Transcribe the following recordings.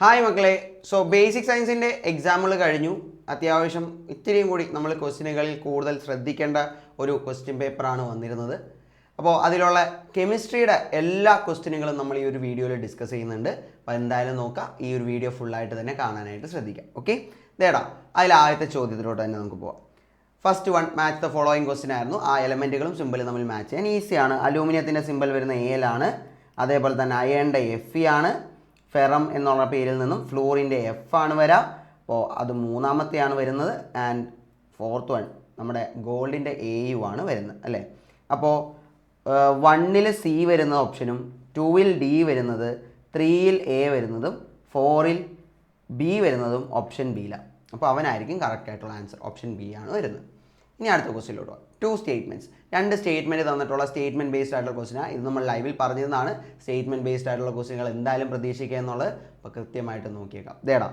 Hi മക്കളെ. So basic സയൻസിന്റെ എക്സാമുകൾ കഴിഞ്ഞു. അത്യാവശ്യം ഇത്തിരിയും കൂടി നമ്മൾ ക്വസ്റ്റിനുകളിൽ കൂടുതൽ ശ്രദ്ധിക്കേണ്ട ഒരു ക്വസ്റ്റ്യൻ പേപ്പറാണ് വന്നിരുന്നത്. അപ്പോൾ അതിലുള്ള കെമിസ്ട്രിയുടെ എല്ലാ ക്വസ്റ്റ്യനുകളും നമ്മൾ ഈ ഒരു വീഡിയോയിൽ ഡിസ്കസ് ചെയ്യുന്നുണ്ട്. അപ്പോൾ എന്തായാലും നോക്കാം. ഈ ഒരു വീഡിയോ ഫുള്ളായിട്ട് തന്നെ കാണാനായിട്ട് ശ്രദ്ധിക്കാം. ഓക്കെ ദേടാ അതിൽ ആദ്യത്തെ ചോദ്യത്തിലോട്ട് തന്നെ നമുക്ക് പോവാം. First one match the following question ആയിരുന്നു. ആ എലമെന്റുകളും സിമ്പിളും തമ്മിൽ മാച്ച് ചെയ്യാൻ ഈസിയാണ് അലൂമിനിയത്തിന്റെ സിമ്പിൾ വരുന്ന എൽ ആണ്. അതേപോലെ തന്നെ അയേണ്ട എഫ് ഇ ആണ്. ഫെറം എന്നുള്ള പേരിൽ നിന്നും ഫ്ലൂറിന്റെ എഫ് ആണ് വരാം. അപ്പോൾ അത് മൂന്നാമത്തെയാണ് വരുന്നത്. ആൻഡ് ഫോർത്ത് വൺ നമ്മുടെ ഗോൾഡിന്റെ എ യു ആണ് വരുന്നത് അല്ലേ? അപ്പോൾ വണ്ണിൽ സി വരുന്ന ഓപ്ഷനും ടുവിൽ ഡി വരുന്നത് ത്രീയിൽ എ വരുന്നതും ഫോറിൽ ബി വരുന്നതും ഓപ്ഷൻ ബിയിലാണ് അപ്പോൾ അവനായിരിക്കും കറക്റ്റ് ആയിട്ടുള്ള ആൻസർ ഓപ്ഷൻ ബി ആണ് വരുന്നത്. ഇനി അടുത്ത ക്വസ്റ്റിലോട്ട് പോകാം ടു സ്റ്റേറ്റ്മെന്റ്സ് രണ്ട് സ്റ്റേറ്റ്മെന്റ് തന്നിട്ടുള്ള സ്റ്റേറ്റ്മെന്റ് ബേസ്ഡ് ആയിട്ടുള്ള ക്വസ്റ്റിനാണ് ഇത് നമ്മൾ ലൈവിൽ പറഞ്ഞിരുന്നതാണ്. സ്റ്റേറ്റ്മെന്റ് ബേസ്ഡ് ആയിട്ടുള്ള ക്വസ്റ്റിനുകൾ എന്തായാലും പ്രതീക്ഷിക്കുക എന്നുള്ളത് അപ്പോൾ കൃത്യമായിട്ട് നോക്കിയേക്കാം. ദേടാ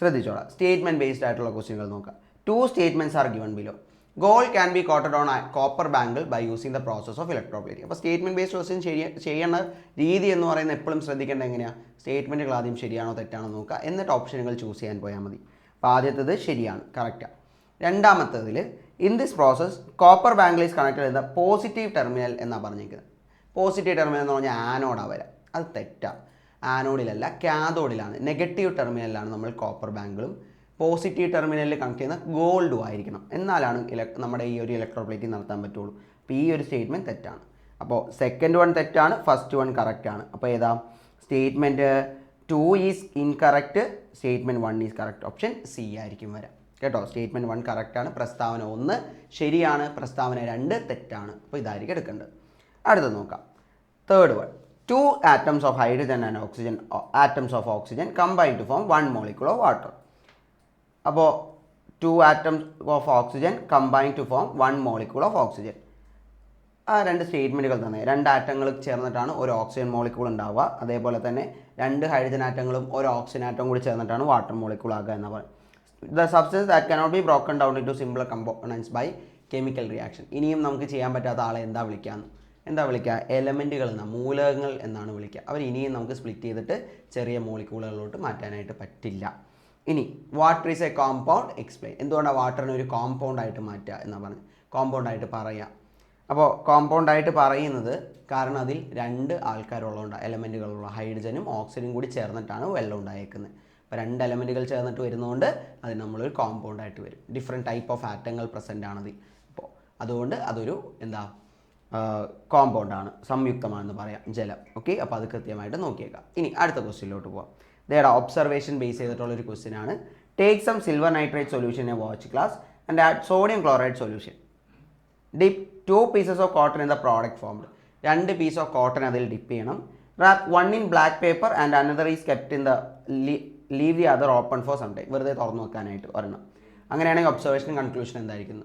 ശ്രദ്ധിച്ചോളാം സ്റ്റേറ്റ്മെന്റ് ബേസ്ഡ് ആയിട്ടുള്ള ക്വസ്റ്റിനുകൾ നോക്കാം. Two statements are given below gold can be coated on copper bangle by using the process of electroplating അപ്പോൾ സ്റ്റേറ്റ്മെന്റ് ബേസ്ഡ് ക്വസ്റ്റ്യൻ ശരി ചെയ്യേണ്ട രീതി എന്ന് പറയുന്നത് എപ്പോഴും ശ്രദ്ധിക്കേണ്ട എങ്ങനെയാണ് സ്റ്റേറ്റ്മെന്റുകൾ ആദ്യം ശരിയാണോ തെറ്റാണോ നോക്കുക. എന്നിട്ട് ഓപ്ഷനുകൾ ചൂസ് ചെയ്യാൻ പോയാൽ മതി. അപ്പോൾ ആദ്യത്തേത് ശരിയാണ് കറക്റ്റാണ് രണ്ടാമത്തതിൽ in this process copper bangle is connected ചെയ്ത പോസിറ്റീവ് ടെർമിനൽ എന്നാണ് പറഞ്ഞിരിക്കുന്നത്. പോസിറ്റീവ് ടെർമിനൽ എന്ന് പറഞ്ഞാൽ ആനോഡാണ് വരാം. അത് തെറ്റാണ് ആനോഡിലല്ല കാതോഡിലാണ് നെഗറ്റീവ് ടെർമിനലിലാണ് നമ്മൾ കോപ്പർ ബാങ്കുകളും പോസിറ്റീവ് ടെർമിനലിൽ കണക്ട് ചെയ്യുന്ന ഗോൾഡും ആയിരിക്കണം. എന്നാലാണ് നമ്മുടെ ഈ ഒരു ഇലക്ട്രോപ്ലേറ്റിംഗ് നടത്താൻ പറ്റുള്ളൂ. അപ്പോൾ ഈ ഒരു സ്റ്റേറ്റ്മെന്റ് തെറ്റാണ്. അപ്പോൾ സെക്കൻഡ് വൺ തെറ്റാണ് ഫസ്റ്റ് വൺ കറക്റ്റാണ് അപ്പോൾ ഏതാ? Statement two is incorrect statement one is correct option C ആയിരിക്കും വരാം. കേട്ടോ. സ്റ്റേറ്റ്മെന്റ് വൺ കറക്റ്റാണ് പ്രസ്താവന ഒന്ന് ശരിയാണ്. പ്രസ്താവന രണ്ട് തെറ്റാണ്. അപ്പോൾ ഇതായിരിക്കും എടുക്കേണ്ടത്. അടുത്തത് നോക്കാം. Third one two atoms of hydrogen and oxygen atoms of oxygen combine to form one molecule of water അപ്പോൾ two atoms of oxygen combine to form one molecule of oxygen ആ രണ്ട് സ്റ്റേറ്റ്മെന്റുകൾ തന്നെ. രണ്ട് ആറ്റങ്ങൾ ചേർന്നിട്ടാണ് ഒരു ഓക്സിജൻ മോളിക്കൂൾ ഉണ്ടാവുക. അതേപോലെ തന്നെ രണ്ട് ഹൈഡ്രജൻ ആറ്റങ്ങളും ഒരു ഓക്സിജൻ ആറ്റവും കൂടി ചേർന്നിട്ടാണ് വാട്ടർ മോളിക്കൂൾ ആകുക എന്ന് പറയും the substance that cannot be broken down into simple components by chemical reaction ഇനിയും നമുക്ക് ചെയ്യാൻ പറ്റാത്ത ആളെ എന്താ വിളിക്കാമെന്ന് എന്താ വിളിക്കുക എലമെന്റുകൾ എന്നാൽ മൂലകങ്ങൾ എന്നാണ് വിളിക്കുക അവർ ഇനിയും നമുക്ക് സ്പ്ലിറ്റ് ചെയ്തിട്ട് ചെറിയ മോളിക്കൂളുകളിലോട്ട് മാറ്റാനായിട്ട് പറ്റില്ല. ഇനി water is a compound explain എന്തുകൊണ്ടാണ് വാട്ടറിനെ ഒരു കോമ്പൗണ്ട് ആയിട്ട് മാറ്റുക എന്നാണ് പറഞ്ഞത് കോമ്പൗണ്ട് ആയിട്ട് പറയുക. അപ്പോൾ കോമ്പൗണ്ട് ആയിട്ട് പറയുന്നത് കാരണം അതിൽ രണ്ട് ആൾക്കാരുള്ളതുകൊണ്ട്. എലമെന്റുകളുള്ള ഹൈഡ്രജനും ഓക്സിജനും കൂടി ചേർന്നിട്ടാണ് വെള്ളം ഉണ്ടായേക്കുന്നത്. അപ്പോൾ രണ്ട് എലമെന്റുകൾ ചേർന്നിട്ട് വരുന്നതുകൊണ്ട് അത് നമ്മളൊരു കോമ്പൗണ്ട് ആയിട്ട് വരും. ഡിഫറെന്റ് ടൈപ്പ് ഓഫ് ആറ്റങ്ങൾ പ്രസന്റ് ആണതിൽ അപ്പോൾ അതുകൊണ്ട് അതൊരു എന്താ കോമ്പൗണ്ടാണ് സംയുക്തമാണെന്ന് പറയാം ജലം. ഓക്കെ അപ്പോൾ അത് കൃത്യമായിട്ട് നോക്കിയേക്കാം. ഇനി അടുത്ത ക്വസ്റ്റ്യനിലോട്ട് പോവാം. ഇതേടെ ഒബ്സർവേഷൻ ബേസ് ചെയ്തിട്ടുള്ള ഒരു ക്വസ്റ്റ്യൻ ആണ്. Take some silver nitrate solution a watch glass and add sodium chloride solution dip two pieces of cotton in the product formed രണ്ട് പീസ് ഓഫ് കോട്ടൺ അതിൽ ഡിപ്പ് ചെയ്യണം. One in black paper and another is kept in the leave the other open for some time വെറുതെ തുറന്നു വെക്കാനായിട്ട് ഒരെണ്ണം. അങ്ങനെയാണെങ്കിൽ observation conclusion എന്തായിരിക്കുന്നു?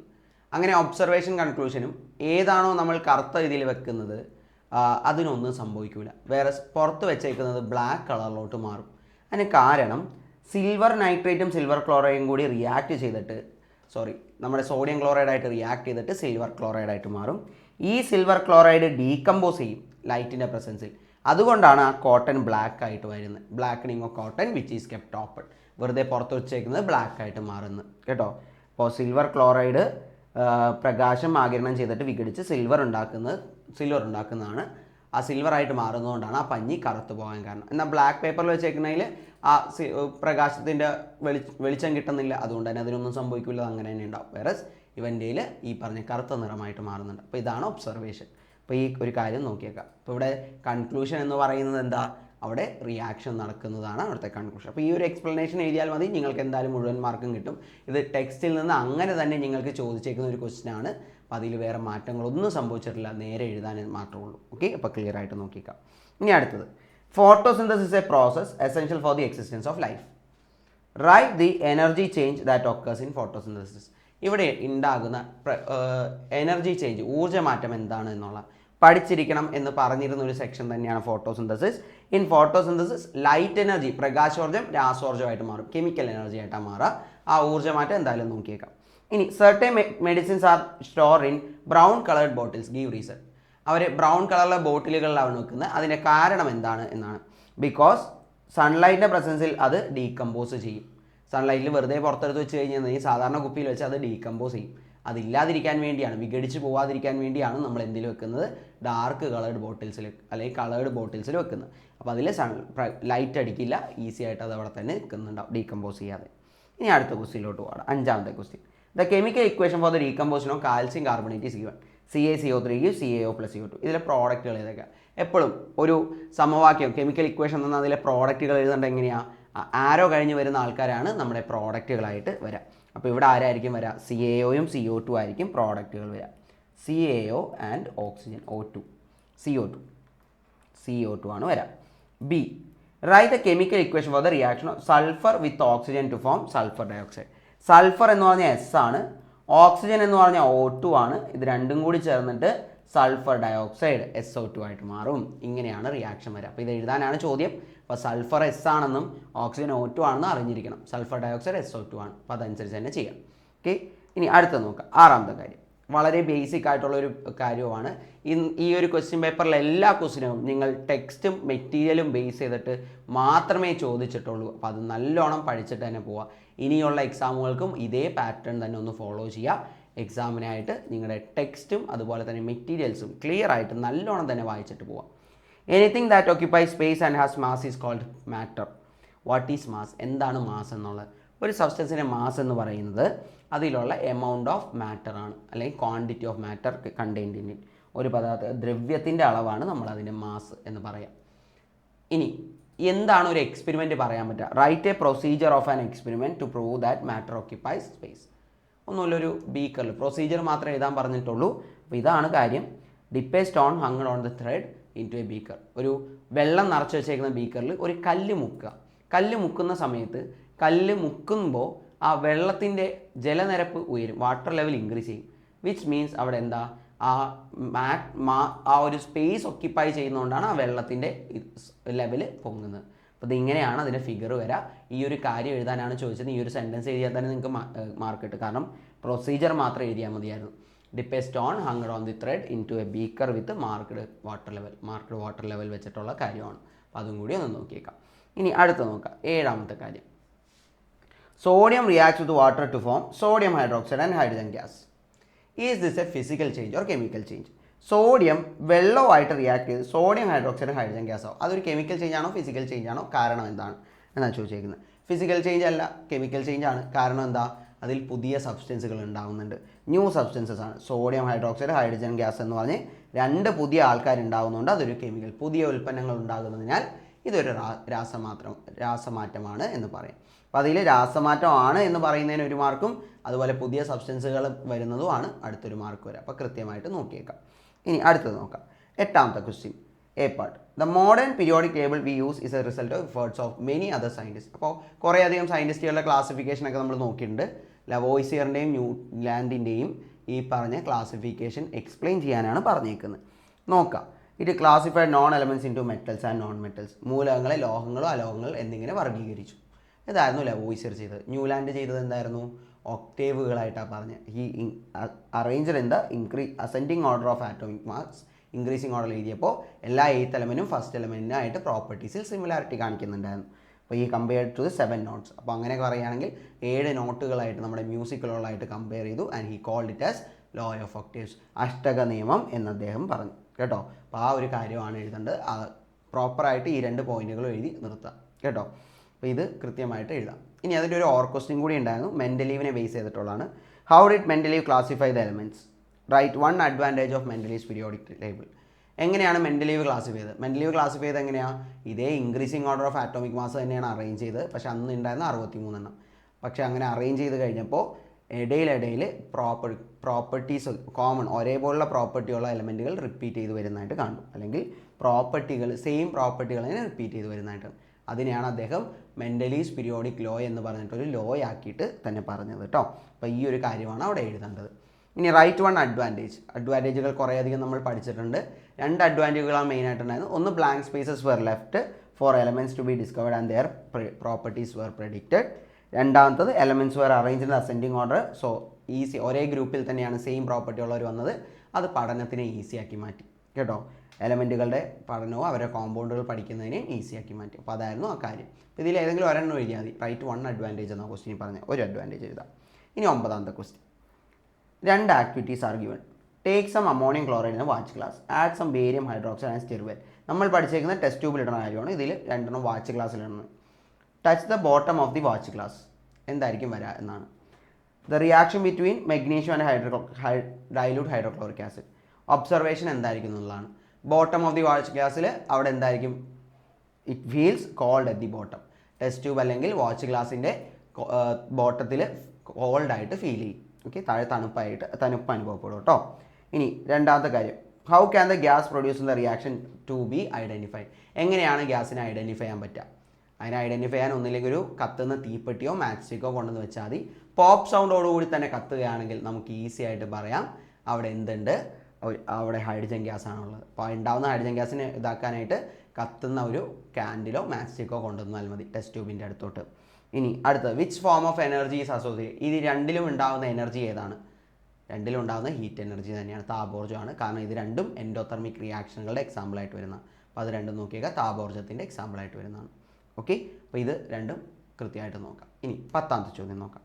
അങ്ങനെ observation കൺക്ലൂഷനും ഏതാണോ നമ്മൾ കറുത്ത ഇതിൽ വെക്കുന്നത് അതിനൊന്നും സംഭവിക്കില്ല വേറെ പുറത്ത് വെച്ചേക്കുന്നത് ബ്ലാക്ക് കളറിലോട്ട് മാറും. അതിന് കാരണം സിൽവർ നൈട്രേറ്റും സിൽവർ ക്ലോറൈഡും കൂടി റിയാക്ട് ചെയ്തിട്ട് സോറി നമ്മുടെ സോഡിയം ക്ലോറൈഡായിട്ട് റിയാക്ട് ചെയ്തിട്ട് സിൽവർ ക്ലോറൈഡായിട്ട് മാറും. ഈ സിൽവർ ക്ലോറൈഡ് ഡീകമ്പോസ് ചെയ്യും ലൈറ്റിന്റെ പ്രസൻസിൽ അതുകൊണ്ടാണ് ആ കോട്ടൺ ബ്ലാക്ക് ആയിട്ട് വരുന്നത്. Blackening of cotton which is kept open വെറുതെ പുറത്ത് വെച്ചേക്കുന്നത് ബ്ലാക്ക് ആയിട്ട് മാറുന്നു. കേട്ടോ? അപ്പോൾ സിൽവർ ക്ലോറൈഡ് പ്രകാശം ആകിരണം ചെയ്തിട്ട് വിഘടിച്ച് സിൽവർ ഉണ്ടാക്കുന്നത് സിൽവർ ഉണ്ടാക്കുന്നതാണ്. ആ സിൽവർ ആയിട്ട് മാറുന്നതുകൊണ്ടാണ് ആ പഞ്ഞി കറുത്തു പോകാൻ കാരണം. എന്നാൽ ബ്ലാക്ക് പേപ്പറിൽ വെച്ചേക്കുന്നതിൽ ആ പ്രകാശത്തിന്റെ വെളി വെളിച്ചം കിട്ടുന്നില്ല. അതുകൊണ്ട് തന്നെ അതിനൊന്നും സംഭവിക്കില്ല. അങ്ങനെ തന്നെ ഉണ്ടാവും. വേറെ ഇവന്റെയിൽ ഈ പറഞ്ഞ കറുത്ത നിറമായിട്ട് മാറുന്നുണ്ട്. അപ്പോൾ ഇതാണ് ഒബ്സർവേഷൻ അപ്പോൾ ഈ ഒരു കാര്യം നോക്കിയേക്കാം. അപ്പോൾ ഇവിടെ കൺക്ലൂഷൻ എന്ന് പറയുന്നത് എന്താ? അവിടെ റിയാക്ഷൻ നടക്കുന്നതാണ് അവിടുത്തെ കൺക്ലൂഷൻ അപ്പോൾ ഈ ഒരു എക്സ്പ്ലനേഷൻ എഴുതിയാൽ മതി. നിങ്ങൾക്ക് എന്തായാലും മുഴുവൻ മാർക്കും കിട്ടും. ഇത് ടെക്സ്റ്റിൽ നിന്ന് അങ്ങനെ തന്നെ നിങ്ങൾക്ക് ചോദിച്ചേക്കുന്ന ഒരു ക്വസ്റ്റ്യൻ ആണ്. അപ്പോൾ അതിൽ വേറെ മാറ്റങ്ങളൊന്നും സംഭവിച്ചിട്ടില്ല. നേരെ എഴുതാൻ മാത്രമേ ഉള്ളൂ. ഓക്കെ അപ്പോൾ ക്ലിയർ ആയിട്ട് നോക്കിക്കാം ഇനി അടുത്തത്. Photosynthesis a process essential for the existence of life right the energy change that occurs in photosynthesis ഇവിടെ ഉണ്ടാകുന്ന എനർജി ചേഞ്ച് ഊർജമാറ്റം എന്താണ് എന്നുള്ള പഠിച്ചിരിക്കണം എന്ന് പറഞ്ഞിരുന്ന ഒരു സെക്ഷൻ തന്നെയാണ് photosynthesis in photosynthesis light energy പ്രകാശോർജം രാസോർജമായിട്ട് മാറും. കെമിക്കൽ എനർജി ആയിട്ടാണ് മാറുക. ആ ഊർജമാറ്റം എന്തായാലും നോക്കിയേക്കാം. ഇനി certain medicines are store in brown coloured bottles give reason our brown കളറിലെ ബോട്ടിലുകളിലാണ് വെക്കുന്നത്. അതിന്റെ കാരണം എന്താണ് എന്നാണ്. ബിക്കോസ് സൺലൈറ്റിന്റെ പ്രസൻസിൽ അത് ഡീകമ്പോസ് ചെയ്യും. സൺലൈറ്റിൽ വെറുതെ പുറത്തെടുത്ത് വെച്ച് കഴിഞ്ഞാൽ ഈ സാധാരണ കുപ്പിയിൽ വെച്ച് അത് ഡീകമ്പോസ് ചെയ്യും. അതില്ലാതിരിക്കാൻ വേണ്ടിയാണ് വിഘടിച്ച് പോവാതിരിക്കാൻ വേണ്ടിയാണ് നമ്മൾ എന്തിൽ വെക്കുന്നത്? ഡാർക്ക് കളേർഡ് ബോട്ടിൽസിൽ അല്ലെങ്കിൽ കളേർഡ് ബോട്ടിൽസിൽ വെക്കുന്നത്. അപ്പോൾ അതിൽ സൺ ലൈറ്റ് അടിക്കില്ല ഈസി ആയിട്ട് അത് അവിടെ തന്നെ നിൽക്കുന്നുണ്ടാവും ഡീകമ്പോസ് ചെയ്യാതെ. ഇനി അടുത്ത ക്വസ്റ്റിലോട്ട് പോകാം അഞ്ചാമത്തെ question the chemical equation for the decomposition of calcium carbonate C one C A C O three C A O plus C O two ഇതിലെ പ്രോഡക്റ്റുകൾ ഏതൊക്കെയാണ് എപ്പോഴും ഒരു സമവാക്യം കെമിക്കൽ ഇക്വേഷൻ എന്നാൽ അതിലെ പ്രോഡക്റ്റുകൾ എഴുതേണ്ടത് എങ്ങനെയാണ് ആരോ കഴിഞ്ഞ് വരുന്ന ആൾക്കാരാണ് നമ്മുടെ പ്രോഡക്റ്റുകളായിട്ട് വരിക അപ്പോൾ ഇവിടെ ആരായിരിക്കും വരിക സി എ ഒയും സി ഒ ടു ആയിരിക്കും പ്രോഡക്റ്റുകൾ വരിക C A O and oxygen O two C O two C O two ആണ് വരാം. B write the chemical equation for the reaction of sulphur with oxygen to form sulphur dioxide sulphur എന്ന് പറഞ്ഞാൽ S ആണ്. Oxygen എന്ന് പറഞ്ഞാൽ O two ആണ്. ഇത് രണ്ടും കൂടി ചേർന്നിട്ട് sulphur dioxide S O two ആയിട്ട് മാറും. ഇങ്ങനെയാണ് റിയാക്ഷൻ വരിക. അപ്പോൾ ഇത് എഴുതാനാണ് ചോദ്യം. അപ്പോൾ സൾഫർ എസ് ആണെന്നും ഓക്സിജൻ ഒ ടു ആണെന്നും അറിഞ്ഞിരിക്കണം. Sulphur dioxide S O two ആണ്. അപ്പോൾ അതനുസരിച്ച് തന്നെ ചെയ്യാം. ഓക്കെ ഇനി അടുത്ത നോക്കാം. ആറാമത്തെ കാര്യം. വളരെ ബേസിക് ആയിട്ടുള്ള ഒരു കാര്യമാണ് ഈ ഒരു ക്വസ്റ്റ്യൻ പേപ്പറിലെ എല്ലാ ക്വസ്റ്റിനും നിങ്ങൾ ടെക്സ്റ്റും മെറ്റീരിയലും ബേസ് ചെയ്തിട്ട് മാത്രമേ ചോദിച്ചിട്ടുള്ളൂ. അപ്പോൾ അത് നല്ലോണം പഠിച്ചിട്ട് തന്നെ പോവുക ഇനിയുള്ള എക്സാമുകൾക്കും ഇതേ പാറ്റേൺ തന്നെ ഒന്ന് ഫോളോ ചെയ്യുക എക്സാമിനായിട്ട് നിങ്ങളുടെ ടെക്സ്റ്റും അതുപോലെ തന്നെ മെറ്റീരിയൽസും ക്ലിയർ ആയിട്ട് നല്ലോണം തന്നെ വായിച്ചിട്ട് പോവാം. Anything that occupy space and has mass is called matter what is mass എന്താണ് മാസ് എന്നുള്ളത്? ഒരു സബ്സ്റ്റൻസിന്റെ മാസ് എന്ന് പറയുന്നത് അതിലുള്ള എമൗണ്ട് ഓഫ് മാറ്റർ ആണ് അല്ലെങ്കിൽ quantity of matter contained in it ഒരു പദാർത്ഥ ദ്രവ്യത്തിന്റെ അളവാണ് നമ്മൾ അതിന്റെ മാസ് എന്ന് പറയാം. ഇനി എന്താണ് ഒരു എക്സ്പെരിമെന്റ് പറയാൻ പറ്റുക? Right a procedure of an experiment to prove that matter occupies space ഒന്നുമില്ല ഒരു ബീക്കറിൽ പ്രൊസീജിയർ മാത്രമേ എഴുതാൻ പറഞ്ഞിട്ടുള്ളൂ. അപ്പോൾ ഇതാണ് കാര്യം. Dip stone hunged on the thread into a beaker ഒരു വെള്ളം നിറച്ച് വെച്ചേക്കുന്ന ബീക്കറിൽ ഒരു കല്ല് മുക്കുക. കല്ല് മുക്കുന്ന സമയത്ത് കല്ല് മുക്കുമ്പോൾ ആ വെള്ളത്തിന്റെ ജലനിരപ്പ് ഉയരും. വാട്ടർ ലെവൽ ഇൻക്രീസ് ചെയ്യും. വിച്ച് മീൻസ് അവിടെ എന്താ? ആ മാ ആ ഒരു സ്പേസ് ഒക്യുപ്പൈ ചെയ്യുന്നതുകൊണ്ടാണ് ആ വെള്ളത്തിന്റെ ലെവൽ പൊങ്ങുന്നത്. അപ്പോൾ ഇങ്ങനെയാണ് അതിന്റെ ഫിഗർ വരാം. ഈ ഒരു കാര്യം എഴുതാനാണ് ചോദിച്ചത്. ഈ ഒരു സെന്റൻസ് എഴുതിയാൽ തന്നെ നിങ്ങൾക്ക് മാർക്ക് കിട്ടും. കാരണം പ്രൊസീജിയർ മാത്രം എഴുതിയാൽ മതിയായിരുന്നു. Dip a stone hunged on the thread into a beaker with marked water level marked water level വെച്ചിട്ടുള്ള കാര്യമാണ്. അപ്പോൾ അതും കൂടി ഒന്ന് നോക്കിയേക്കാം. ഇനി അടുത്ത് നോക്കാം. ഏഴാമത്തെ കാര്യം. Sodium react with water to form sodium hydroxide and hydrogen gas is this a physical change or chemical change sodium വെള്ളവുമായിട്ട് react ചെയ്ത് സോഡിയം ഹൈഡ്രോക്സൈഡ് ഹൈഡ്രജൻ ഗ്യാസ് ആവും അതൊരു കെമിക്കൽ ചേഞ്ച് ആണോ ഫിസിക്കൽ ചേഞ്ച് ആണോ? കാരണം എന്താണ്? എന്നാണ് ചോദിച്ചേക്കുന്നത്. ഫിസിക്കൽ ചേഞ്ച് അല്ല കെമിക്കൽ ചേഞ്ച് ആണ്. കാരണം എന്താ? അതിൽ പുതിയ സബ്സ്റ്റൻസുകൾ ഉണ്ടാകുന്നുണ്ട് ന്യൂ സബ്സ്റ്റൻസസ് ആണ്. സോഡിയം ഹൈഡ്രോക്സൈഡ് ഹൈഡ്രജൻ ഗ്യാസ് എന്ന് പറഞ്ഞ് രണ്ട് പുതിയ ആൾക്കാർ ഉണ്ടാകുന്നുണ്ട് അതൊരു കെമിക്കൽ പുതിയ ഉൽപ്പന്നങ്ങൾ ഉണ്ടാകുന്നതിനാൽ ഇതൊരു രാസമാത്രം രാസമാറ്റമാണ് എന്ന് പറയും. അപ്പോൾ അതിൽ രാസമാറ്റമാണ് എന്ന് പറയുന്നതിന് ഒരു മാർക്കും അതുപോലെ പുതിയ സബ്സ്റ്റൻസുകൾ വരുന്നതുമാണ് അടുത്തൊരു മാർക്ക് വരെ. അപ്പോൾ കൃത്യമായിട്ട് നോക്കിയേക്കാം. ഇനി അടുത്തത് നോക്കാം. എട്ടാമത്തെ question A part the modern periodic table we use is a result of efforts of many other scientist അപ്പോൾ കുറേ അധികം സയന്റിസ്റ്റുകളുടെ ക്ലാസിഫിക്കേഷനൊക്കെ നമ്മൾ നോക്കിയിട്ടുണ്ട്. ലവോയ്സിയറിന്റെയും ന്യൂലാൻഡിന്റെയും ഈ പറഞ്ഞ ക്ലാസിഫിക്കേഷൻ എക്സ്പ്ലെയിൻ ചെയ്യാനാണ് പറഞ്ഞേക്കുന്നത്. നോക്കാം. It classified non elements into metals and non metals മൂലകങ്ങളെ ലോഹങ്ങളോ അലോഹങ്ങൾ എന്നിങ്ങനെ വർഗീകരിച്ചു ഇതായിരുന്നു ലവോയ്സിയർ ചെയ്തത്. ന്യൂലാൻഡ് ചെയ്തത് എന്തായിരുന്നു? ഒക്ടേവുകളായിട്ടാണ് പറഞ്ഞത്. ഈ arranger in the ഇൻക്രീ ascending order of atomic masses increasing order എഴുതിയപ്പോൾ എല്ലാ എയ്ത്ത് എലമെന്റും ഫസ്റ്റ് എലമെന്റിനായിട്ട് പ്രോപ്പർട്ടീസിൽ സിമിലാരിറ്റി കാണിക്കുന്നുണ്ടായിരുന്നു. അപ്പോൾ ഈ കമ്പയർ ടു സെവൻ നോട്ട്സ് അപ്പോൾ അങ്ങനെ പറയുകയാണെങ്കിൽ ഏഴ് നോട്ടുകളായിട്ട് നമ്മുടെ മ്യൂസിക്കുകളായിട്ട് കമ്പയർ ചെയ്തു and he called it as law of octaves അഷ്ടക നിയമം എന്ന് അദ്ദേഹം പറഞ്ഞു. കേട്ടോ? അപ്പോൾ ആ ഒരു കാര്യമാണ് എഴുതേണ്ടത്. പ്രോപ്പറായിട്ട് ഈ രണ്ട് പോയിന്റുകൾ എഴുതി നിർത്താം. കേട്ടോ? അപ്പോൾ ഇത് കൃത്യമായിട്ട് എഴുതാം. ഇനി അതിന്റെ ഒരു ഓർ ക്വസ്റ്റ്യൻ കൂടി ഉണ്ടായിരുന്നു. മെന്റലീവിനെ ബേസ് ചെയ്തിട്ടുള്ളതാണ്. How did Mendeleev classify the elements right one advantage of Mendeleev's periodic table എങ്ങനെയാണ് മെന്റലീവ് ക്ലാസിഫൈ ചെയ്തത്? മെന്റലീവ് ക്ലാസിഫൈ ചെയ്ത് എങ്ങനെയാണ് ഇതേ increasing order of atomic mass തന്നെയാണ് അറേഞ്ച് ചെയ്തത്. പക്ഷേ അന്ന് ഉണ്ടായിരുന്ന അറുപത്തി മൂന്നെണ്ണം പക്ഷേ അങ്ങനെ അറേഞ്ച് ചെയ്ത് കഴിഞ്ഞപ്പോൾ ഇടയിലിടയിൽ പ്രോപ്പർ പ്രോപ്പർട്ടീസ് കോമൺ ഒരേപോലുള്ള പ്രോപ്പർട്ടിയുള്ള എലമെന്റുകൾ റിപ്പീറ്റ് ചെയ്ത് വരുന്നതായിട്ട് കാണും അല്ലെങ്കിൽ പ്രോപ്പർട്ടികൾ സെയിം പ്രോപ്പർട്ടികൾ തന്നെ റിപ്പീറ്റ് ചെയ്ത് വരുന്നതായിട്ട് അതിനെയാണ് അദ്ദേഹം മെന്റലീസ് സ്പിരിയോഡിക് ലോ എന്ന് പറഞ്ഞിട്ടൊരു ലോ ആക്കിയിട്ട് തന്നെ പറഞ്ഞത് കേട്ടോ അപ്പോൾ ഈ ഒരു കാര്യമാണ് അവിടെ എഴുതേണ്ടത്. ഇനി റൈറ്റ് വൺ അഡ്വാന്റേജ് അഡ്വാന്റേജുകൾ കുറേയധികം നമ്മൾ പഠിച്ചിട്ടുണ്ട്. രണ്ട് അഡ്വാന്റേജുകളാണ് മെയിനായിട്ടുണ്ടായിരുന്നത് ഒന്ന് blank spaces were left for elements to be discovered and their properties were predicted രണ്ടാമത്തത് elements were arrange in ascending order so easy ഒരേ ഗ്രൂപ്പിൽ തന്നെയാണ് സെയിം പ്രോപ്പർട്ടി ഉള്ളവർ വന്നത്. അത് പഠനത്തിനെ ഈസിയാക്കി മാറ്റി. കേട്ടോ? എലമെന്റുകളുടെ പഠനവും അവരെ കോമ്പൗണ്ടുകൾ പഠിക്കുന്നതിനെ ഈസിയാക്കി മാറ്റി. അപ്പോൾ അതായിരുന്നു ആ കാര്യം. അപ്പോൾ ഇതിൽ ഏതെങ്കിലും ഒരെണ്ണം എഴുതിയാൽ മതി. റൈറ്റ് വൺ അഡ്വാന്റേജ് എന്ന ക്വസ്റ്റ്യൻ പറഞ്ഞ ഒരു അഡ്വാന്റേജ് എഴുതാം. ഇനി ഒമ്പതാമത്തെ ക്വസ്റ്റ്യൻ രണ്ട് activities are given take some ammonium chloride in watch glass add some barium hydroxide and stir well നമ്മൾ പഠിച്ചേക്കുന്ന ടെസ്റ്റ് ട്യൂബിൽ ഇടുന്ന കാര്യമാണ് ഇതിൽ രണ്ടെണ്ണം watch ഗ്ലാസ്സിലിടുന്നത് touch the bottom of the watch glass എന്തായിരിക്കും വരാ എന്നാണ്. The reaction between magnesium and hydro dilute hydrochloric acid observation എന്തായിരിക്കും എന്നുള്ളതാണ്. ബോട്ടം ഓഫ് ദി വാച്ച് ഗ്ലാസ്സിൽ അവിടെ എന്തായിരിക്കും? It feels cold at the bottom test tube അല്ലെങ്കിൽ വാച്ച് ഗ്ലാസിന്റെ ബോട്ടത്തിൽ കോൾഡ് ആയിട്ട് ഫീൽ ചെയ്യും. ഓക്കെ താഴെ തണുപ്പായിട്ട് തണുപ്പ് അനുഭവപ്പെടും കേട്ടോ. ഇനി രണ്ടാമത്തെ കാര്യം. How can the gas produce the reaction to be identified എങ്ങനെയാണ് ഗ്യാസിനെ ഐഡന്റിഫൈ ചെയ്യാൻ പറ്റുക? അതിനെ ഐഡന്റിഫൈ ചെയ്യാൻ ഒന്നില്ലെങ്കിൽ ഒരു കത്തുന്ന തീപ്പെട്ടിയോ മാച്ച് സ്റ്റിക്കോ കൊണ്ടുവന്ന് വെച്ചാൽ മതി. പോപ്പ് സൗണ്ടോടുകൂടി തന്നെ കത്തുകയാണെങ്കിൽ നമുക്ക് ഈസി ആയിട്ട് പറയാം. അവിടെ എന്തുണ്ട്? അവിടെ ഹൈഡ്രജൻ ഗ്യാസ് ആണുള്ളത് അപ്പോൾ ഉണ്ടാവുന്ന ഹൈഡ്രജൻ ഗ്യാസിനെ ഇതാക്കാനായിട്ട് കത്തുന്ന ഒരു ക്യാൻഡിലോ മാസ്റ്റിക്കോ കൊണ്ടുവന്നാൽ മതി ടെസ്റ്റ് ട്യൂബിന്റെ അടുത്തോട്ട്. ഇനി അടുത്തത് which form of energy is associate ഇത് രണ്ടിലും ഉണ്ടാകുന്ന എനർജി ഏതാണ്? രണ്ടിലും ഉണ്ടാകുന്ന ഹീറ്റ് എനർജി തന്നെയാണ് താപോർജമാണ്. കാരണം ഇത് രണ്ടും എൻഡോതെർമിക് റിയാക്ഷനുകളുടെ എക്സാമ്പിളായിട്ട് വരുന്ന അപ്പോൾ അത് രണ്ടും നോക്കിയാൽ താപോർജത്തിന്റെ എക്സാമ്പിളായിട്ട് വരുന്നതാണ്. ഓക്കെ അപ്പോൾ ഇത് രണ്ടും കൃത്യമായിട്ട് നോക്കാം. ഇനി പത്താമത്തെ ചോദ്യം നോക്കാം.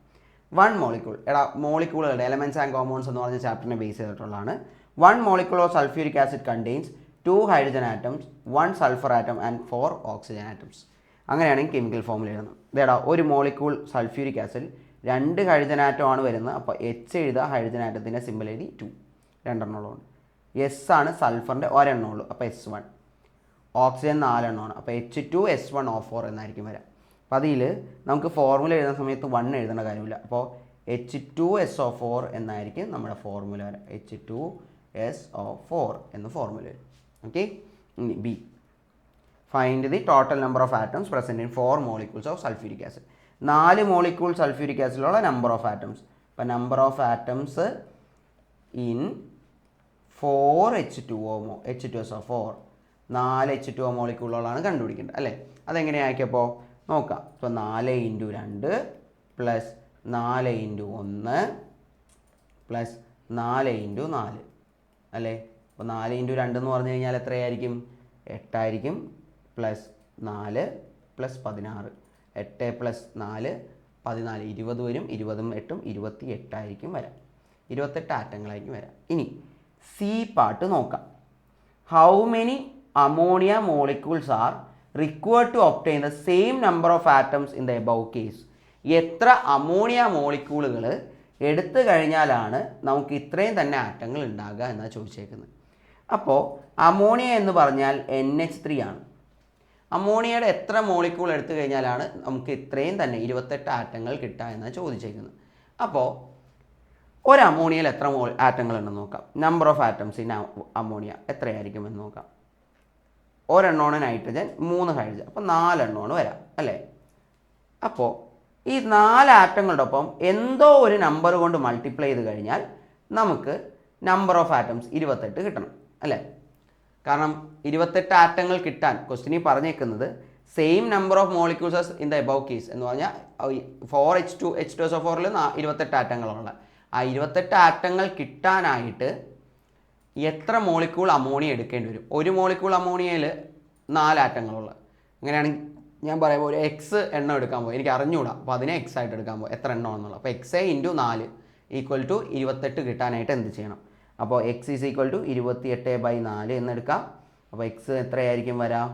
വൺ മോളിക്യൂൾ എടാ മോളിക്യൂളുകളുടെ എലമെന്റ്സ് ആൻഡ് കോമ്പൗണ്ട്സ് എന്ന് പറഞ്ഞ ചാപ്റ്ററിനെ ബേസ് ചെയ്തിട്ടുള്ളതാണ്. One molecule of sulphuric acid contains two hydrogen atoms one sulphur atom and four oxygen atoms അങ്ങനെയാണെങ്കിൽ കെമിക്കൽ ഫോമിൽ എഴുതുന്നത്. ഇതേടാ ഒരു മോളിക്യൂൾ സൾഫ്യൂരിക് ആസിഡ് രണ്ട് ഹൈഡ്രജൻ ആറ്റം ആണ് വരുന്നത്. അപ്പോൾ എച്ച് എഴുതുക ഹൈഡ്രജൻ ആറ്റത്തിന്റെ സിമ്പിൾ എഴുതി ടു രണ്ടെണ്ണമുള്ളതുകൊണ്ട്. എസ് ആണ് സൾഫറിന്റെ ഒരെണ്ണം ഉള്ളൂ. അപ്പോൾ എസ് വൺ ഓക്സിജൻ നാലെണ്ണമാണ്. അപ്പോൾ H two S one O four എന്നായിരിക്കും വരാം. അപ്പോൾ അതിൽ നമുക്ക് ഫോർമുല എഴുതുന്ന സമയത്ത് വൺ എഴുതേണ്ട കാര്യമില്ല. അപ്പോൾ H two S O four എന്നായിരിക്കും നമ്മുടെ ഫോർമുല വരാം. H two S O four എന്ന് ഫോർമുല ഓക്കെ ഇനി B find the total number of atoms present in four molecules of sulphuric acid നാല് മോളിക്യൂൾ സൾഫ്യൂരിക് ആസിഡിലുള്ള നമ്പർ ഓഫ് ആറ്റംസ് അപ്പോൾ number of atoms in four H two O മോ H two S O four നാല് H two O മോളിക്യൂളുകളാണ് കണ്ടുപിടിക്കേണ്ടത് അല്ലേ? അതെങ്ങനെയാക്കിയപ്പോൾ നോക്കാം. ഇപ്പോൾ നാല് ഇന്റു രണ്ട് പ്ലസ് നാല് ഇന്റു ഒന്ന് പ്ലസ് നാല് ഇന്റു നാല്. അല്ലേ? അപ്പോൾ നാല് ഇന്റു രണ്ട് എന്ന് പറഞ്ഞു കഴിഞ്ഞാൽ എത്രയായിരിക്കും? എട്ടായിരിക്കും പ്ലസ് നാല് പ്ലസ് പതിനാറ്. എട്ട് പ്ലസ് നാല് പതിനാല്. ഇരുപത് വരും. ഇരുപതും എട്ടും ഇരുപത്തി എട്ടായിരിക്കും വരാം. ഇരുപത്തെട്ട് ആറ്റങ്ങളായിരിക്കും വരാം. ഇനി സി പാട്ട് നോക്കാം. How many ammonia molecules are required to obtain the same number of atoms in the above case എത്ര അമോണിയ മോളിക്യൂളുകൾ എടുത്തു കഴിഞ്ഞാലാണ് നമുക്ക് ഇത്രയും തന്നെ ആറ്റങ്ങൾ ഉണ്ടാകുക എന്നാണ് ചോദിച്ചേക്കുന്നത്. അപ്പോൾ അമോണിയ എന്ന് പറഞ്ഞാൽ എൻ എച്ച് ത്രീ ആണ്. അമോണിയയുടെ എത്ര മോളിക്യൂൾ എടുത്തു കഴിഞ്ഞാലാണ് നമുക്ക് ഇത്രയും തന്നെ ഇരുപത്തെട്ട് ആറ്റങ്ങൾ കിട്ടുക എന്നാണ് ചോദിച്ചേക്കുന്നത്. അപ്പോൾ ഒരു അമോണിയയിൽ എത്ര മോ ആറ്റങ്ങൾ ഉണ്ടെന്ന് നോക്കാം number of atoms in ammonia എത്രയായിരിക്കും എന്ന് നോക്കാം. ഒരെണ്ണമാണ് നൈട്രജൻ മൂന്ന് ഹൈഡ്രജൻ അപ്പോൾ നാലെണ്ണമാണ് വരാം അല്ലേ? അപ്പോൾ ഈ നാല് ആറ്റങ്ങളുടെ ഒപ്പം എന്തോ ഒരു നമ്പർ കൊണ്ട് മൾട്ടിപ്ലൈ ചെയ്ത് കഴിഞ്ഞാൽ നമുക്ക് നമ്പർ ഓഫ് ആറ്റംസ് ഇരുപത്തെട്ട് കിട്ടണം അല്ലേ? കാരണം ഇരുപത്തെട്ട് ആറ്റങ്ങൾ കിട്ടാൻ ക്വസ്റ്റിനി പറഞ്ഞേക്കുന്നത് same number of molecules in the above case എന്ന് പറഞ്ഞാൽ four H two H two S O ഫോറിൽ ഇരുപത്തെട്ട് ആറ്റങ്ങളുള്ള ആ ഇരുപത്തെട്ട് ആറ്റങ്ങൾ കിട്ടാനായിട്ട് എത്ര മോളിക്യൂൾ അമോണിയ എടുക്കേണ്ടി വരും? ഒരു മോളിക്യൂൾ അമോണിയയിൽ നാല് ആറ്റങ്ങളുള്ളത് അങ്ങനെയാണെങ്കിൽ ഞാൻ പറയുമ്പോൾ ഒരു എക്സ് എണ്ണം എടുക്കാൻ പോകും എനിക്ക് അറിഞ്ഞുകൂടാ അപ്പോൾ അതിനെ എക്സ് ആയിട്ട് എടുക്കാൻ പോകും എത്ര എണ്ണം എന്നുള്ളത് അപ്പോൾ എക്സ് ഇന്റു നാല് ഈക്വൽ ടു ഇരുപത്തെട്ട് കിട്ടാനായിട്ട് എന്ത് ചെയ്യണം? അപ്പോൾ എക്സ് ഈസ് ഈക്വൽ ടു ഇരുപത്തിയെട്ട് ബൈ നാല് എന്നെടുക്കാം അപ്പോൾ എക്സ് എത്രയായിരിക്കും വരാം?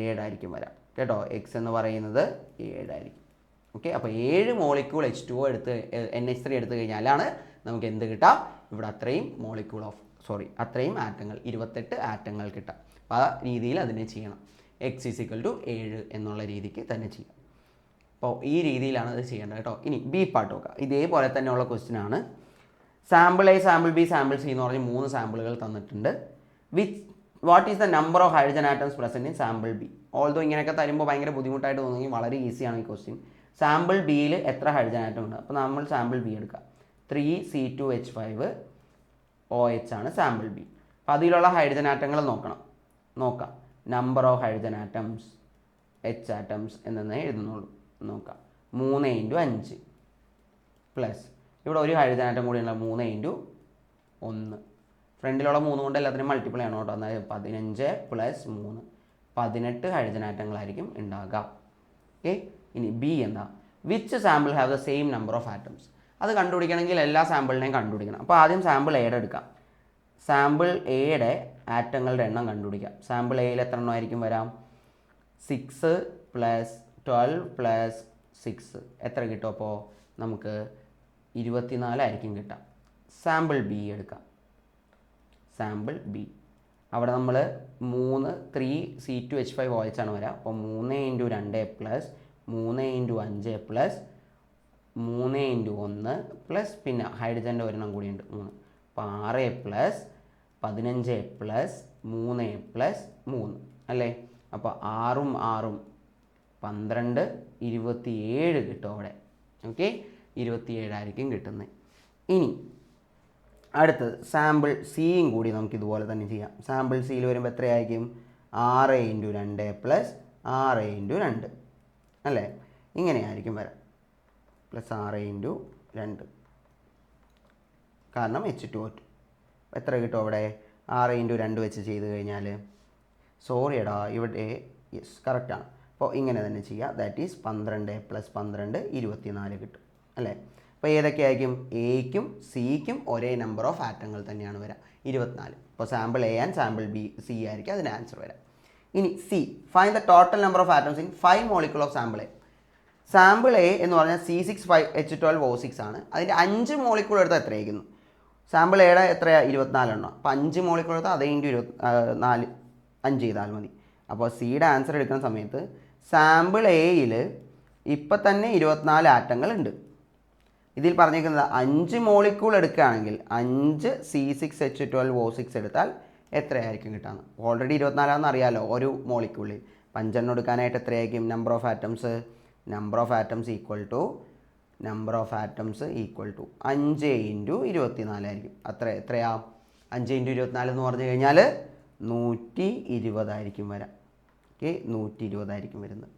ഏഴായിരിക്കും വരാം. കേട്ടോ? എക്സ് എന്ന് പറയുന്നത് ഏഴായിരിക്കും. ഓക്കെ അപ്പോൾ ഏഴ് മോളിക്യൂൾ എച്ച് ടു എടുത്ത് എൻ എച്ച് ത്രീ എടുത്തു കഴിഞ്ഞാലാണ് നമുക്ക് എന്ത് കിട്ടാം? ഇവിടെ അത്രയും മോളിക്യൂൾ ഓഫ് സോറി അത്രയും ആറ്റങ്ങൾ ഇരുപത്തെട്ട് ആറ്റങ്ങൾ കിട്ടാം. അപ്പോൾ ആ രീതിയിൽ അതിനെ ചെയ്യണം. എക്സ് ഇസിക്കൽ ടു ഏഴ് എന്നുള്ള രീതിക്ക് തന്നെ ചെയ്യാം. അപ്പോൾ ഈ രീതിയിലാണ് അത് ചെയ്യേണ്ടത് കേട്ടോ. ഇനി ബി പാർട്ട് നോക്കാം. ഇതേപോലെ തന്നെയുള്ള ക്വസ്റ്റ്യൻ ആണ്. Sample A sample B sample C എന്ന് പറഞ്ഞ് മൂന്ന് സാമ്പിളുകൾ തന്നിട്ടുണ്ട്. Which what is the number of hydrogen atoms present in sample B although ഇങ്ങനെയൊക്കെ തരുമ്പോൾ ഭയങ്കര ബുദ്ധിമുട്ടായിട്ട് തോന്നുമെങ്കിൽ വളരെ ഈസിയാണ് ഈ ക്വസ്റ്റ്യൻ സാമ്പിൾ ബിയിൽ എത്ര ഹൈഡ്രജൻ ആറ്റം ഉണ്ട്? അപ്പോൾ നമ്മൾ സാമ്പിൾ ബി എടുക്കാം. Three C two H five O H ആണ് സാമ്പിൾ ബി അപ്പോൾ അതിലുള്ള ഹൈഡ്രജൻ ആറ്റങ്ങൾ നോക്കണം. നോക്കാം. Number of hydrogen atoms H atoms എന്നെ എഴുതുന്നുള്ളൂ നോക്കാം. മൂന്ന് ഇന്റു അഞ്ച് പ്ലസ് ഇവിടെ ഒരു ഹൈഡ്രജൻ ആറ്റം കൂടിയുള്ള മൂന്ന് ഇന്റു ഒന്ന്. ഫ്രണ്ടിലുള്ള മൂന്ന് കൊണ്ട് എല്ലാത്തിനും മൾട്ടിപ്പിൾ ആണ് കേട്ടോ. അതായത് പതിനഞ്ച് പ്ലസ് മൂന്ന്. പതിനെട്ട് ഹൈഡ്രജൻ ആറ്റങ്ങളായിരിക്കും ഉണ്ടാകുക ഓക്കെ ഇനി ബി എന്താ? Which sample have the same number of atoms അത് കണ്ടുപിടിക്കണമെങ്കിൽ എല്ലാ സാമ്പിളിനെയും കണ്ടുപിടിക്കണം. അപ്പോൾ ആദ്യം സാമ്പിൾ എയുടെ എടുക്കാം. സാമ്പിൾ എയുടെ ആറ്റങ്ങളുടെ എണ്ണം കണ്ടുപിടിക്കാം. സാമ്പിൾ എയിൽ എത്ര എണ്ണം ആയിരിക്കും വരാം? Six plus twelve plus six എത്ര കിട്ടും അപ്പോൾ നമുക്ക് ഇരുപത്തിനാലായിരിക്കും കിട്ടാം. സാമ്പിൾ ബി എടുക്കാം. സാമ്പിൾ ബി അവിടെ നമ്മൾ മൂന്ന് three C two H five ആണ് വരിക അപ്പോൾ മൂന്ന് ഇന്റു രണ്ട് പ്ലസ് മൂന്ന് ഇന്റു അഞ്ച് പ്ലസ് മൂന്ന് ഇന്റു ഒന്ന് പ്ലസ് പിന്നെ ഹൈഡ്രജന്റെ ഒരെണ്ണം കൂടിയുണ്ട്. മൂന്ന്. അപ്പോൾ ആറ് പ്ലസ് പതിനഞ്ച് പ്ലസ് മൂന്ന് പ്ലസ് മൂന്ന് അല്ലേ? അപ്പോൾ ആറും ആറും പന്ത്രണ്ട് ഇരുപത്തിയേഴ് കിട്ടും അവിടെ. ഓക്കെ ഇരുപത്തിയേഴായിരിക്കും കിട്ടുന്നത് ഇനി അടുത്തത് സാമ്പിൾ സിയും കൂടി നമുക്ക് ഇതുപോലെ തന്നെ ചെയ്യാം. സാമ്പിൾ സിയിൽ വരുമ്പോൾ എത്രയായിരിക്കും? ആറ് ഇന്റു രണ്ട് പ്ലസ് ആറ് ഇന്റു രണ്ട് അല്ലേ? ഇങ്ങനെയായിരിക്കും വരാം. പ്ലസ് ആറ് ഇന്റു രണ്ട്. കാരണം എച്ച് ടു ഒറ്റ എത്ര കിട്ടും അവിടെ? ആറ് ഇന്റു രണ്ട് വെച്ച് ചെയ്ത് കഴിഞ്ഞാൽ സോറി എടാ ഇവിടെ യെസ് കറക്റ്റാണ് അപ്പോൾ ഇങ്ങനെ തന്നെ ചെയ്യുക ദാറ്റ് ഈസ് പന്ത്രണ്ട് പ്ലസ് പന്ത്രണ്ട് ഇരുപത്തിനാല് കിട്ടും. അല്ലേ? അപ്പോൾ ഏതൊക്കെയായിരിക്കും എയ്ക്കും സിക്കും ഒരേ നമ്പർ ഓഫ് ആറ്റങ്ങൾ തന്നെയാണ് വരിക ഇരുപത്തിനാല്. അപ്പോൾ sample A and sample B C ആയിരിക്കും അതിന് ആൻസർ വരാം. ഇനി C find the total number of atoms in five molecule of sample A sample A എന്ന് പറഞ്ഞാൽ C six five H twelve O six ആണ്. അതിന്റെ അഞ്ച് മോളിക്കുൾ എടുത്താൽ എത്രയായിരിക്കുന്നു? സാമ്പിൾ എയുടെ എത്രയാണ് ഇരുപത്തിനാലെണ്ണം. അപ്പോൾ അഞ്ച് മോളിൽ എടുത്താൽ അതേ ഇന്റു ഇരുപത്തി നാല് അഞ്ച് ചെയ്താൽ മതി. അപ്പോൾ സിയുടെ ആൻസർ എടുക്കുന്ന സമയത്ത് സാമ്പിൾ എയിൽ ഇപ്പം തന്നെ ഇരുപത്തിനാല് ആറ്റങ്ങൾ ഉണ്ട് ഇതിൽ പറഞ്ഞിരിക്കുന്നത് അഞ്ച് മോളിക്കൂൾ എടുക്കുകയാണെങ്കിൽ അഞ്ച് C six H twelve O six എടുത്താൽ എത്രയായിരിക്കും കിട്ടാന്ന് ഓൾറെഡി ഇരുപത്തിനാലാണെന്ന് അറിയാമല്ലോ ഒരു മോളിക്കൂളിൽ അഞ്ചെണ്ണം എടുക്കാനായിട്ട് എത്രയായിരിക്കും? Number of atoms number of atoms equal to number of atoms equal to അഞ്ച് ഇന്റു ഇരുപത്തിനാലായിരിക്കും അത്ര എത്രയാ? അഞ്ച് ഇന്റു ഇരുപത്തിനാല് എന്ന് പറഞ്ഞു കഴിഞ്ഞാൽ നൂറ്റി ഇരുപതായിരിക്കും വരാം. ഓക്കെ നൂറ്റി ഇരുപതായിരിക്കും വരുന്നത്.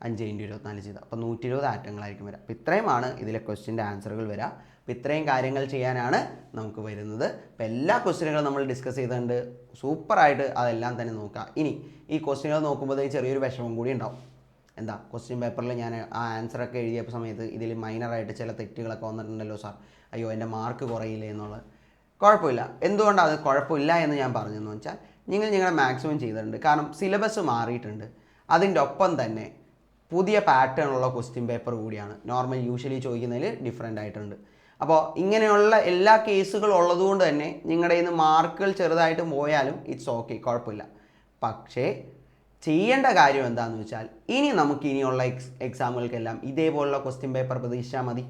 അഞ്ച് ഇന്റു ഇരുപത്തിനാല് ചെയ്ത്. അപ്പോൾ നൂറ്റി ഇരുപത് ആറ്റങ്ങളായിരിക്കും വരിക അപ്പോൾ ഇത്രയുമാണ് ഇതിലെ ക്വസ്റ്റിന്റെ ആൻസറുകൾ വരിക അപ്പോൾ ഇത്രയും കാര്യങ്ങൾ ചെയ്യാനാണ് നമുക്ക് വരുന്നത്. അപ്പോൾ എല്ലാ ക്വസ്റ്റ്യനുകളും നമ്മൾ ഡിസ്കസ് ചെയ്തിട്ടുണ്ട്. സൂപ്പറായിട്ട് അതെല്ലാം തന്നെ നോക്കുക ഇനി ഈ ക്വസ്റ്റ്യനുകൾ നോക്കുമ്പോൾ ചെറിയൊരു വിഷമം കൂടി ഉണ്ടാവും. എന്താ ക്വസ്റ്റ്യൻ പേപ്പറിൽ ഞാൻ ആ ആൻസറൊക്കെ എഴുതിയ സമയത്ത് ഇതിൽ മൈനറായിട്ട് ചില തെറ്റുകളൊക്കെ വന്നിട്ടുണ്ടല്ലോ സാർ അയ്യോ എന്റെ മാർക്ക് കുറയില്ലേ എന്നുള്ളത്. കുഴപ്പമില്ല. എന്തുകൊണ്ടാണ് അത് കുഴപ്പമില്ല എന്ന് ഞാൻ പറഞ്ഞതെന്ന് വെച്ചാൽ നിങ്ങൾ നിങ്ങളുടെ മാക്സിമം ചെയ്തിട്ടുണ്ട്. കാരണം സിലബസ് മാറിയിട്ടുണ്ട്. അതിന്റെ ഒപ്പം തന്നെ പുതിയ പാറ്റേൺ ഉള്ള ക്വസ്റ്റ്യൻ പേപ്പർ കൂടിയാണ്. നോർമൽ യൂഷ്വലി ചോദിക്കുന്നതിൽ ഡിഫറെന്റ് ആയിട്ടുണ്ട്. അപ്പോൾ ഇങ്ങനെയുള്ള എല്ലാ കേസുകളും ഉള്ളതുകൊണ്ട് തന്നെ നിങ്ങളുടെ ഇന്ന് മാർക്കുകൾ ചെറുതായിട്ട് പോയാലും ഇറ്റ്സ് ഓക്കെ കുഴപ്പമില്ല. പക്ഷേ ചെയ്യേണ്ട കാര്യം എന്താണെന്ന് വെച്ചാൽ ഇനി നമുക്ക് ഇനിയുള്ള എക്സ് എക്സാമുകൾക്കെല്ലാം ഇതേപോലുള്ള ക്വസ്റ്റ്യൻ പേപ്പർ പ്രതീക്ഷിച്ചാൽ മതി.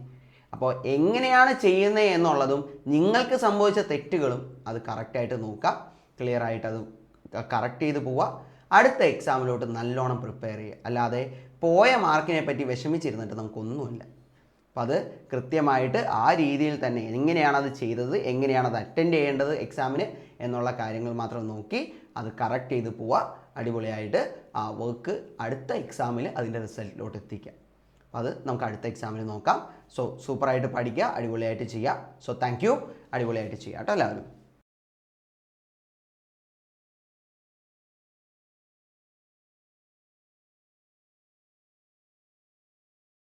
അപ്പോൾ എങ്ങനെയാണ് ചെയ്യുന്നത് എന്നുള്ളതും നിങ്ങൾക്ക് സംഭവിച്ച തെറ്റുകളും അത് കറക്റ്റായിട്ട് നോക്കുക ക്ലിയർ ആയിട്ട് അത് കറക്റ്റ് ചെയ്ത് പോവുക. അടുത്ത എക്സാമിലോട്ട് നല്ലോണം പ്രിപ്പയർ ചെയ്യുക. അല്ലാതെ പോയ മാർക്കിനെ പറ്റി വിഷമിച്ചിരുന്നിട്ട് നമുക്കൊന്നുമില്ല. അപ്പം അത് കൃത്യമായിട്ട് ആ രീതിയിൽ തന്നെ എങ്ങനെയാണ് അത് ചെയ്തത് എങ്ങനെയാണ് അത് അറ്റൻഡ് ചെയ്യേണ്ടത് എക്സാമിന് എന്നുള്ള കാര്യങ്ങൾ മാത്രം നോക്കി അത് കറക്റ്റ് ചെയ്ത് പോവുക. അടിപൊളിയായിട്ട് ആ വർക്ക് അടുത്ത എക്സാമിൽ അതിന്റെ റിസൾട്ടിലോട്ട് എത്തിക്കാം അത് നമുക്ക് അടുത്ത എക്സാമിൽ നോക്കാം. സോ സൂപ്പറായിട്ട് പഠിക്കുക അടിപൊളിയായിട്ട് ചെയ്യുക. സോ താങ്ക് യു അടിപൊളിയായിട്ട് ചെയ്യുക. കേട്ടോ എല്ലാവരും.